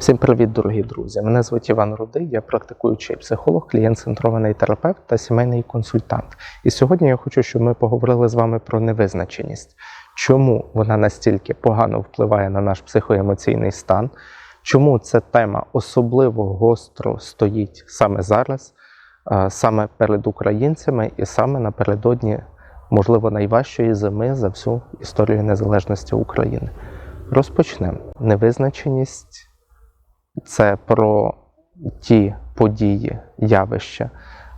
Всім привіт, дорогі друзі! Мене звуть Іван Рудий, я практикуючий психолог, клієнт-центрований терапевт та сімейний консультант. І сьогодні я хочу, щоб ми поговорили з вами про невизначеність. Чому вона настільки погано впливає на наш психоемоційний стан? Чому ця тема особливо гостро стоїть саме зараз, саме перед українцями і саме напередодні, можливо, найважчої зими за всю історію незалежності України? Розпочнемо. Невизначеність це про ті події, явища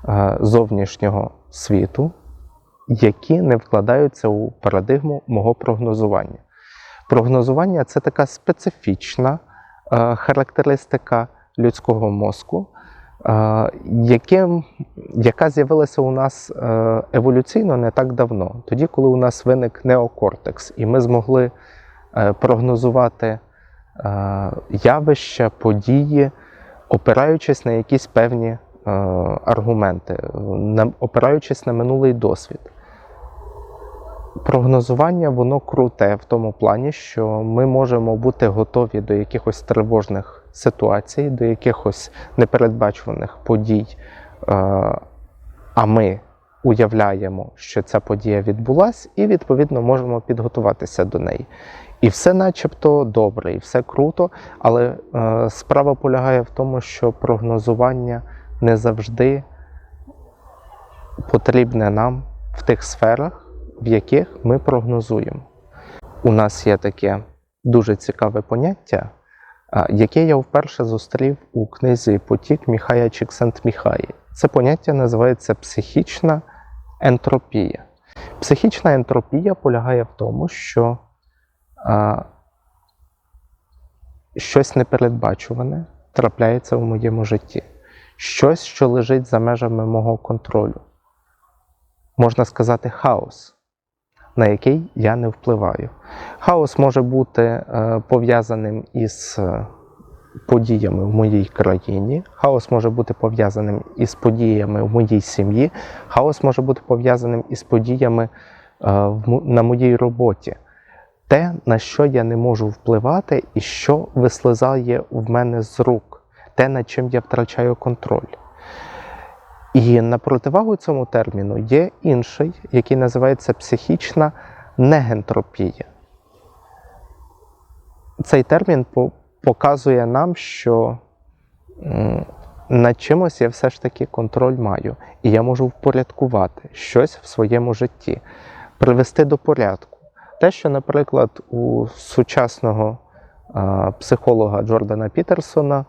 е, зовнішнього світу, які не вкладаються у парадигму мого прогнозування. Прогнозування це така специфічна е, характеристика людського мозку, е, яка з'явилася у нас еволюційно не так давно, тоді, коли у нас виник неокортекс, і ми змогли прогнозувати явища, події, опираючись на якісь певні е, аргументи, опираючись на минулий досвід. Прогнозування воно круте в тому плані, що ми можемо бути готові до якихось тривожних ситуацій, до якихось непередбачуваних подій, е, а ми уявляємо, що ця подія відбулась, і відповідно можемо підготуватися до неї. І все начебто добре, і все круто, але е, справа полягає в тому, що прогнозування не завжди потрібне нам в тих сферах, в яких ми прогнозуємо. У нас є таке дуже цікаве поняття, а, яке я вперше зустрів у книзі Потік Міхая Чіксент-Міхаї. Це поняття називається психічна ентропія. Психічна ентропія полягає в тому, що а, щось непередбачуване трапляється в моєму житті, щось, що лежить за межами мого контролю. Можна сказати, хаос, на який я не впливаю. Хаос може бути е, пов'язаним із е, подіями в моїй країні, хаос може бути пов'язаним із подіями в моїй сім'ї, хаос може бути пов'язаним із подіями е, на моїй роботі. Те, на що я не можу впливати, і що вислизає в мене з рук, те, над чим я втрачаю контроль. І на противагу цьому терміну є інший, який називається психічна негентропія. Цей термін показує нам, що над чимось я все ж таки контроль маю, і я можу впорядкувати щось в своєму житті, привести до порядку. Те, що, наприклад, у сучасного психолога Джордана Пітерсона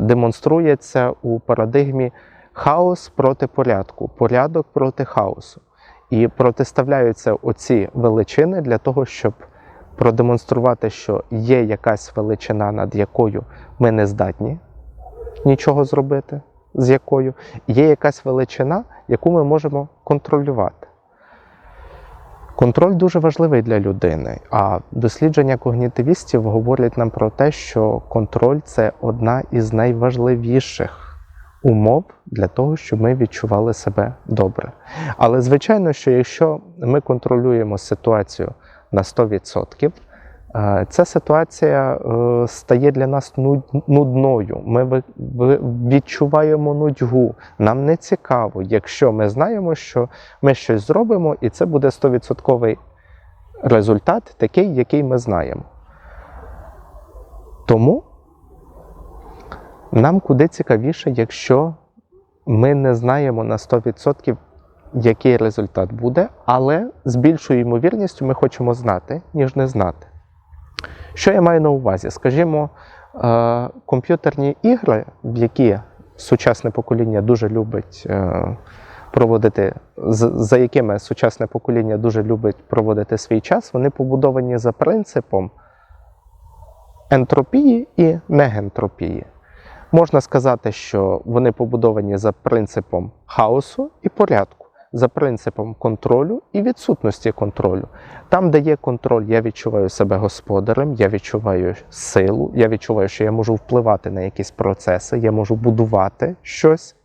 демонструється у парадигмі хаос проти порядку, порядок проти хаосу. І протиставляються оці величини для того, щоб продемонструвати, що є якась величина, над якою ми не здатні нічого зробити, з якою є якась величина, яку ми можемо контролювати. Контроль дуже важливий для людини, а дослідження когнітивістів говорять нам про те, що контроль це одна із найважливіших умов для того, щоб ми відчували себе добре. Але звичайно, що якщо ми контролюємо ситуацію на 100%, е, ця ситуація е, стає для нас нудною. Ми відчуваємо нудьгу. Нам не цікаво, якщо ми знаємо, що ми щось зробимо, і це буде 100% результат, такий, який ми знаємо. Тому нам куди цікавіше, якщо ми не знаємо на 100%, який результат буде, але з більшою ймовірністю ми хочемо знати, ніж не знати. Що я маю на увазі? Скажімо, е, комп'ютерні ігри, в які сучасне покоління дуже любить е, проводити, за якими сучасне покоління дуже любить проводити свій час, вони побудовані за принципом ентропії і негентропії. Можна сказати, що вони побудовані за принципом хаосу і порядку, за принципом контролю і відсутності контролю. Там, де є контроль, я відчуваю себе господарем, я відчуваю силу, я відчуваю, що я можу впливати на якісь процеси, я можу будувати щось.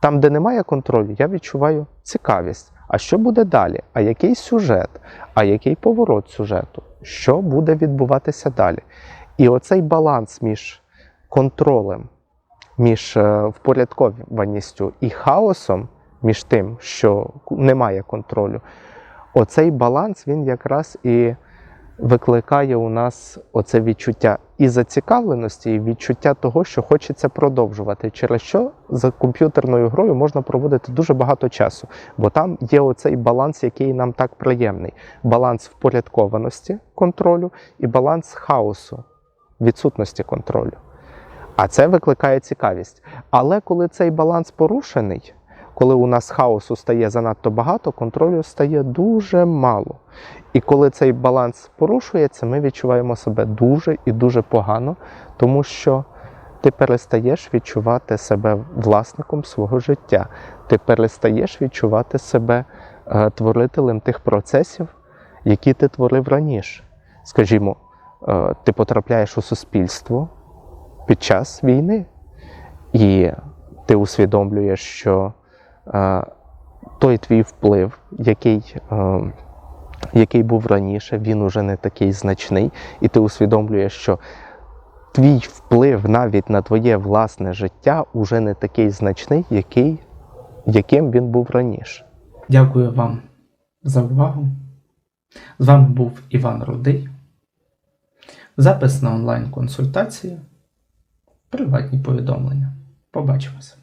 Там, де немає контролю, я відчуваю цікавість. А що буде далі? А який сюжет? А який поворот сюжету? Що буде відбуватися далі? І оцей баланс між контролем між е, впорядкованістю і хаосом, між тим, що немає контролю, оцей баланс він якраз і викликає у нас оце відчуття і зацікавленості, і відчуття того, що хочеться продовжувати. Через що за комп'ютерною грою можна проводити дуже багато часу, бо там є оцей баланс, який нам так приємний: баланс впорядкованості контролю і баланс хаосу, відсутності контролю. А це викликає цікавість. Але коли цей баланс порушений, коли у нас хаосу стає занадто багато, контролю стає дуже мало. І коли цей баланс порушується, ми відчуваємо себе дуже і дуже погано, тому що ти перестаєш відчувати себе власником свого життя, ти перестаєш відчувати себе е, творителем тих процесів, які ти творив раніше. Скажімо, е, ти потрапляєш у суспільство під час війни, і ти усвідомлюєш, що той твій вплив, який, е, який був раніше, він уже не такий значний, і ти усвідомлюєш, що твій вплив навіть на твоє власне життя уже не такий значний, який, яким він був раніше. Дякую вам за увагу. З вами був Іван Рудий. Запис на онлайн-консультацію. Приватні повідомлення. Побачимося.